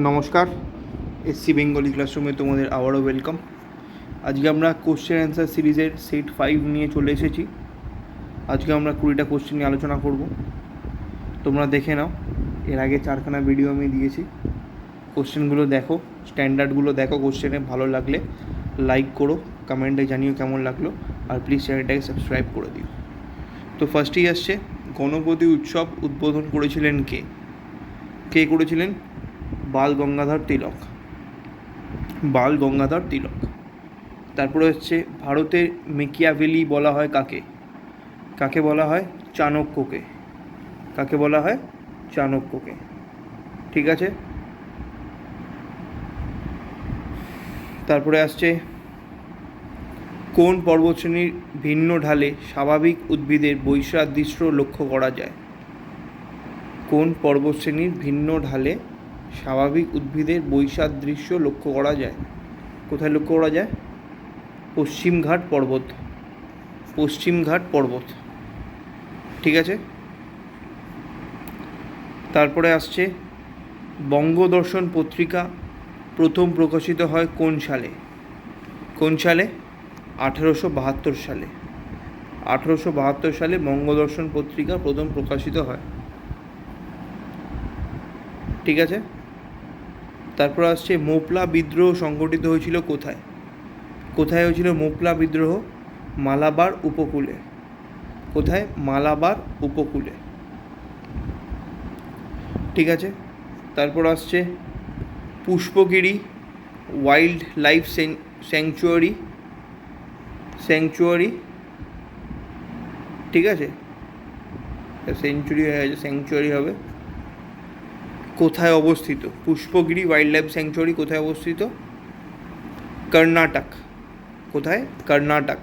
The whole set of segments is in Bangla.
নমস্কার, এসসি বেঙ্গলি ক্লাসরুমে তোমাদের আবারও ওয়েলকাম আজকে আমরা কোশ্চেন অ্যান্সার সিরিজের সেট ফাইভ নিয়ে চলে এসেছি। আজকে আমরা কুড়িটা কোশ্চেন নিয়ে আলোচনা করব। তোমরা দেখে নাও, এর আগে চারখানা ভিডিও আমি দিয়েছি। কোশ্চেনগুলো দেখো স্ট্যান্ডার্ডগুলো দেখো কোশ্চেনে ভালো লাগলে লাইক করো কমেন্টে জানিও কেমন লাগল, আর প্লিজ চ্যানেলটাকে সাবস্ক্রাইব করে দিও। তো ফার্স্টেই আসছে, গণপতি উৎসব উদ্বোধন করেছিলেন কে? কে করেছিলেন? বাল গঙ্গাধর তিলক। বাল গঙ্গাধর তিলক। তারপরে হচ্ছে ভারতের মেকিয়াভেলি বলা হয় কাকে? কাকে বলা হয়? চাণক্যকে। কাকে বলা হয়? চাণক্যকে। ঠিক আছে? তারপরে আসছে কোন পর্বতশ্রেণীর ভিন্ন ঢালে স্বাভাবিক উদ্ভিদের বৈসাদৃশ্য লক্ষ্য করা যায়? কোন পর্বতশ্রেণীর ভিন্ন ঢালে স্বাভাবিক উদ্ভিদের বৈসাদৃশ্য লক্ষ্য করা যায়। কোথায় লক্ষ্য করা যায়? পশ্চিমঘাট পর্বত। পশ্চিমঘাট পর্বত। ঠিক আছে? তারপরে আসছে বঙ্গদর্শন পত্রিকা, প্রথম প্রকাশিত হয় কোন সালে? কোন সালে? আঠেরোশো বাহাত্তর সালে। আঠেরোশো বাহাত্তর সালে বঙ্গদর্শন পত্রিকা প্রথম প্রকাশিত হয়। ঠিক আছে? তারপর আসছে মোপলা বিদ্রোহ সংগঠিত হয়েছিল কোথায়? কোথায় হয়েছিল মোপলা বিদ্রোহ? মালাবার উপকূলে। কোথায়? মালাবার উপকূলে। ঠিক আছে? তারপর আসছে Pushpagiri wild life sanctuary sanctuary. ঠিক আছে? সেঞ্চুরি হয়ে গেছে, স্যাংচুয়ারি হবে। কোথায় অবস্থিত? পুষ্পগিরি ওয়াইল্ড লাইফ স্যাংচুয়ারি কোথায় অবস্থিত? কর্ণাটক। কোথায়? Karnataka.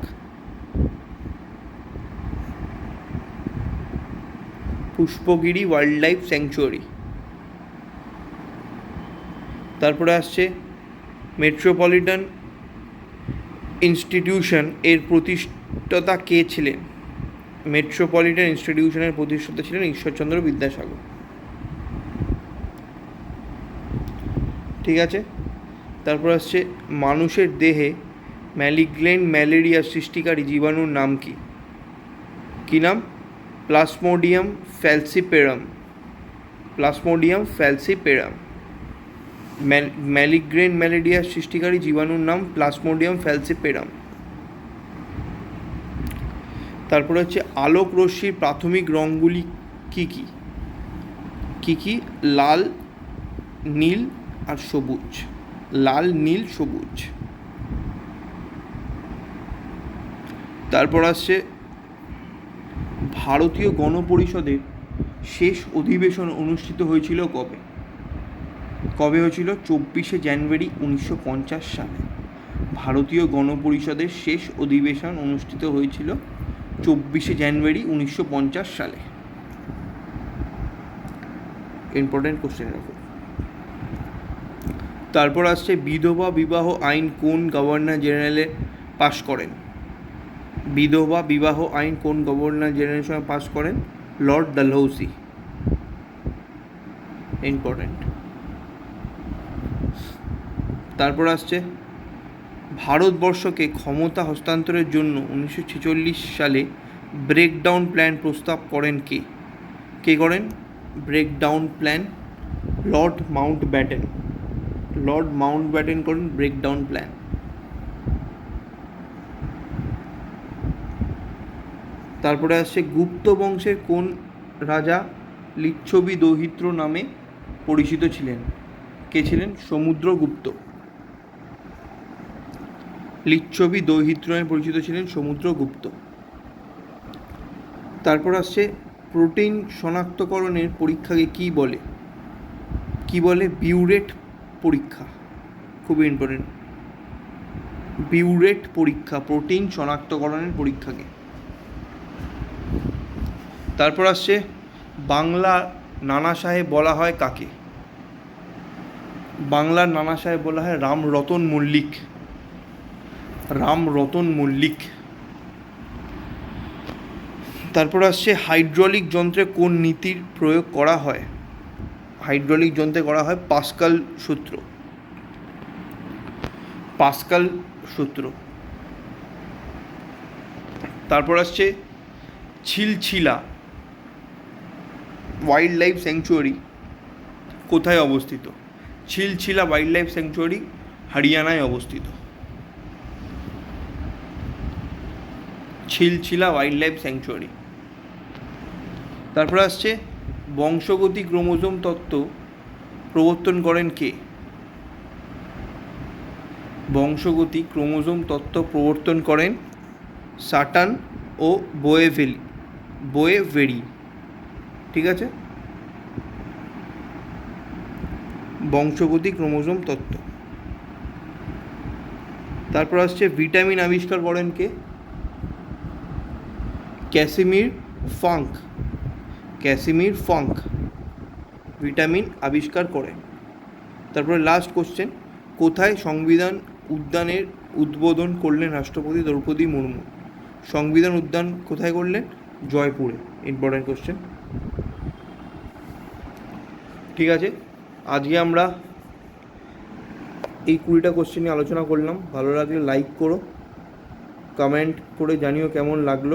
Pushpagiri wild life sanctuary তারপরে আসছে মেট্রোপলিটন ইনস্টিটিউশন এর প্রতিষ্ঠাতা কে ছিলেন? মেট্রোপলিটন ইনস্টিটিউশনের প্রতিষ্ঠাতা ছিলেন ঈশ্বরচন্দ্র বিদ্যাসাগর। ঠিক আছে? তারপর আসছে, মানুষের দেহে ম্যালিগ্লেন ম্যালেরিয়া সৃষ্টিকারী জীবাণুর নাম কি? কী নাম? Plasmodium falciparum Plasmodium falciparum malignant malaria সৃষ্টিকারী জীবাণুর নাম প্লাসমোডিয়াম ফ্যালসিপেরাম তারপরে হচ্ছে, আলোক রশ্মির প্রাথমিক রঙগুলি কি কি? কি কি? লাল, নীল আর সবুজ। লাল, নীল, সবুজ। তারপর আসছে ভারতীয় গণপরিষদের শেষ অধিবেশন অনুষ্ঠিত হয়েছিল কবে? কবে হয়েছিল? চব্বিশে জানুয়ারি উনিশশো পঞ্চাশ সালে। ভারতীয় গণপরিষদের শেষ অধিবেশন অনুষ্ঠিত হয়েছিল চব্বিশে জানুয়ারি উনিশশো পঞ্চাশ সালে। ইম্পর্টেন্ট কোশ্চেন রাখো তারপর আসছে বিধবা বিবাহ আইন কোন গভর্নর জেনারেলে পাশ করেন? বিধবা বিবাহ আইন কোন গভর্নর জেনারেলের সময় পাশ করেন? Lord Dalhousie. ইম্পর্টেন্ট। তারপর আসছে, ভারতবর্ষকে ক্ষমতা হস্তান্তরের জন্য উনিশশো ছেচল্লিশ সালে ব্রেকডাউন প্ল্যান প্রস্তাব করেন কে? কে করেন? Breakdown plan, Lord Mountbatten Lord Mountbatten করেন ব্রেকডাউন প্ল্যান তারপরে আসছে গুপ্ত বংশের কোন রাজা লিচ্ছবি দৌহিত্র নামে পরিচিত ছিলেন? কে ছিলেন? সমুদ্রগুপ্ত লিচ্ছবি দৌহিত্র নামে পরিচিত ছিলেন সমুদ্রগুপ্ত তারপর আসছে প্রোটিন শনাক্তকরণের পরীক্ষাকে কি বলে? কি বলে? বিউরেট পরীক্ষা, খুবই ইম্পর্টেন্ট বিউরেট পরীক্ষা প্রোটিন শনাক্তকরণের পরীক্ষাকে। তারপর আসছে বাংলা নানা সাহেব বলা হয় কাকে? বাংলার নানা সাহেব বলা হয় রাম রতন মল্লিক। রাম রতন মল্লিক। তারপর আসছে হাইড্রোলিক যন্ত্রে কোন নীতির প্রয়োগ করা হয়? হাইড্রোলিক যন্ত্রে করা হয় পাস্কাল সূত্র। পাস্কাল সূত্র। তারপর আসছে ছিলছিলা। ওয়াইল্ড লাইফ স্যাংচুয়ারি কোথায় অবস্থিত? ছিলছিলা ওয়াইল্ড লাইফ স্যাংচুয়ারি হরিয়ানায় অবস্থিত। ছিলছিলা ওয়াইল্ড লাইফ স্যাংচুয়ারি তারপর আসছে বংশগতি ক্রোমোজোম তত্ত্ব প্রবর্তন করেন কে? বংশগতি ক্রোমোজোম তত্ত্ব প্রবর্তন করেন সাটান ও বোয়েভেলি, বোয়েভেরি, ঠিক আছে? বংশগতি ক্রোমোজোম তত্ত্ব। তারপর আসছে ভিটামিন আবিষ্কার করেন কে? Casimir Funk. Casimir Funk, vitamin আবিষ্কার করেন তারপরে লাস্ট কোশ্চেন কোথায় সংবিধান উদ্যানের উদ্বোধন করলেন রাষ্ট্রপতি দ্রৌপদী মুর্মু? সংবিধান উদ্যান কোথায় করলেন? জয়পুরে। ইম্পর্টেন্ট কোশ্চেন ঠিক আছে, আজকে আমরা এই কুড়িটা কোশ্চেন নিয়ে আলোচনা করলাম। ভালো লাগলে লাইক করো কমেন্ট করে জানিও কেমন লাগল,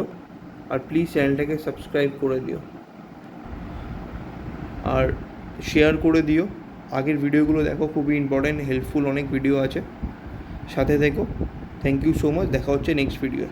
আর প্লিজ চ্যানেলটাকে সাবস্ক্রাইব করে দিও। আর শেয়ার করে দিও। আগের ভিডিওগুলো দেখো, খুবই ইম্পর্টেন্ট হেল্পফুল অনেক ভিডিও আছে। সাথে থেকো। থ্যাংক ইউ সো মাচ দেখা হচ্ছে নেক্সট ভিডিও